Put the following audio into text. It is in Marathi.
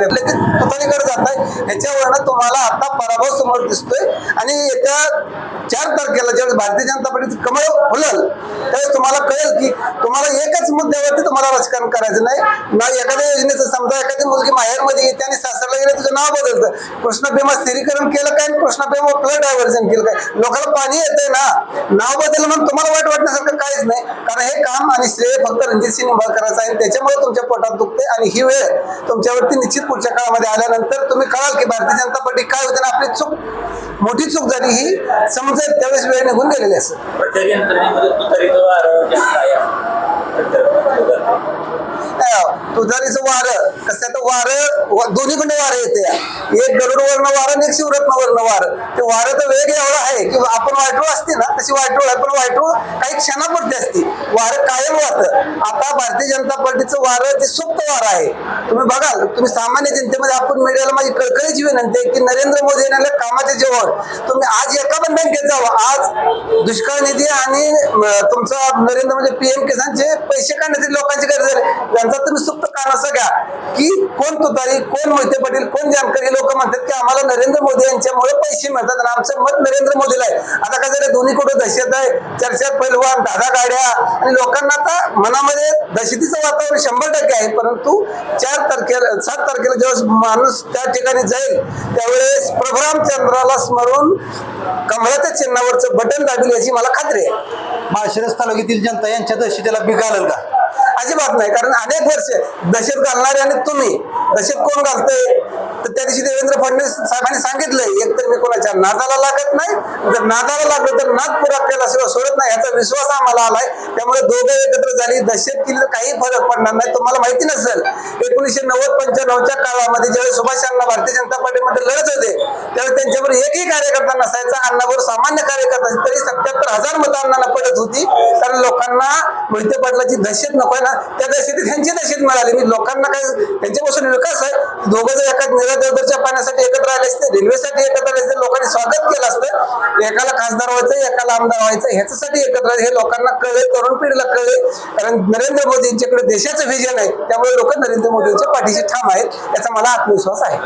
लगेच तुतारीकडे जात आहे ह्याच्यावरनं तुम्हाला आता पराभव समोर दिसतोय. आणि येत्या चार तारखेला ज्यावेळेस भारतीय जनता पार्टीचं कमळ फुलल त्यावेळेस तुम्हाला कळेल की तुम्हाला एकच मुद्द्यावरती तुम्हाला राजकारण करायचं नाही. ना एखाद्या योजनेचं समजा एखादी मुलगी माहेरमध्ये येते आणि सासरला गेले तुझं नाव बदलतं. कृष्णा प्रेमा स्थिरीकरण केलं काय आणि कृष्णा प्रेमा प्लस डायव्हर्जन केलं काय? लोकांना पाणी येतंय ना. नाव बदललं म्हणून तुम्हाला वाईट वाटण्यासारखं काहीच नाही. काम आणि श्रेय फक्त रणजित सिंह निंबाळकरांचं आहे. त्याच्यामुळे तुमच्या पोटात दुखते आणि ही वेळ तुमच्यावरती निश्चित पुढच्या काळामध्ये आल्यानंतर तुम्ही कळाल की भारतीय जनता पार्टी काय होते आपली चूक मोठी चूक झाली ही समजेल त्यावेळेस वेळ निघून गेलेली असेल वारं तुझारीचं वारं. कसं तर वारं दोन्हीकडनं वारं येते. एक गरुडवरनं वारं आणि एक शिवरत्नवर्ण वारं. ते वारं तर वेग एवढं आहे की आपण वाटू असते ना तशी वाटू आहे पण वाटरू काही क्षणापुरती असते. वारं कायम वाहतं आता भारतीय जनता पार्टीचं वारं ते सुप्त वारं आहे. तुम्ही बघाल तुम्ही सामान्य जनतेमध्ये आपण मीडियाला माझी कळकळीची विनंती आहे की नरेंद्र मोदी यांना कामाचे जेवण तुम्ही आज एका पण बँकेत जावं. आज दुष्काळ निधी आणि तुमचं तुमचा नरेंद्र म्हणजे पीएम किसानचे पैसे काढण्याचे लोक गरज आहे त्यांचा तुम्ही सुप्त कानासा घ्या की कोण तुतारी कोण मोहिते पाटील कोण जानकारी लोक म्हणतात की आम्हाला नरेंद्र मोदी यांच्यामुळे पैसे मिळतात आणि आमचं मत नरेंद्र मोदीला आहे. आता काय झालं दोन्ही कुठं दहशत आहे? चर्चेत पैलवान दादा गाड्या आणि लोकांना आता मनामध्ये दहशतीचं वातावरण शंभर टक्के आहे परंतु चार तारखेला सात तारखेला जेव्हा माणूस त्या ठिकाणी जाईल त्यावेळेस प्रभुराम चंद्राला स्मरून कमळाच्या चिन्हावरचं बटन दाबील याची मला खात्री आहे. माळशिरस तालुक्यातील जनता यांच्या दहशतीला बिघालेल का? अजिबात नाही. कारण अनेक वर्ष दशेत घालणारे आणि तुम्ही दशेत कोण घालतंय? तर त्या दिवशी देवेंद्र फडणवीस साहेबांनी सांगितलंय एक तर मी कोणाच्या नादाला लागत नाही. जर नादाला लागलं तर नाद पुरा केल्याशिवाय सोडत नाही. याचा विश्वास आम्हाला आलाय. त्यामुळे दोघं एकत्र झाली. दशेत किल्ले काही फरक पडणार नाही. तुम्हाला माहिती नसेल एकोणीसशे नव्वद पंच्याण्णवच्या काळामध्ये ज्यावेळेस सुभाष भारतीय जनता पार्टीमध्ये लढत होते त्यावेळेस त्यांच्यावर एकही कार्यकर्ता नसायचा. अण्णावर सामान्य कार्यकर्ता तरी सत्याहत्तर हजार मतांना कारण लोकांना मोहिते पाटलाची दहशत नको ना. त्या दशेत त्यांची दहशत मिळाली. मी लोकांना काय त्यांच्यापासून विकास आहे. दोघं जर एका निरादेवदरच्या पाण्यासाठी एकत्र आले असते रेल्वेसाठी एकत्र आले असते लोकांनी स्वागत केलं असतं. एकाला खासदार व्हायचं एकाला आमदार व्हायचं ह्याच्यासाठी एकत्र हे लोकांना कळले तरुण पिढीला कळले. कारण नरेंद्र मोदींच्याकडे देशाचं व्हिजन आहे. त्यामुळे लोक नरेंद्र मोदींच्या पाठीशी ठाम आहेत. याचा मला आत्मविश्वास आहे.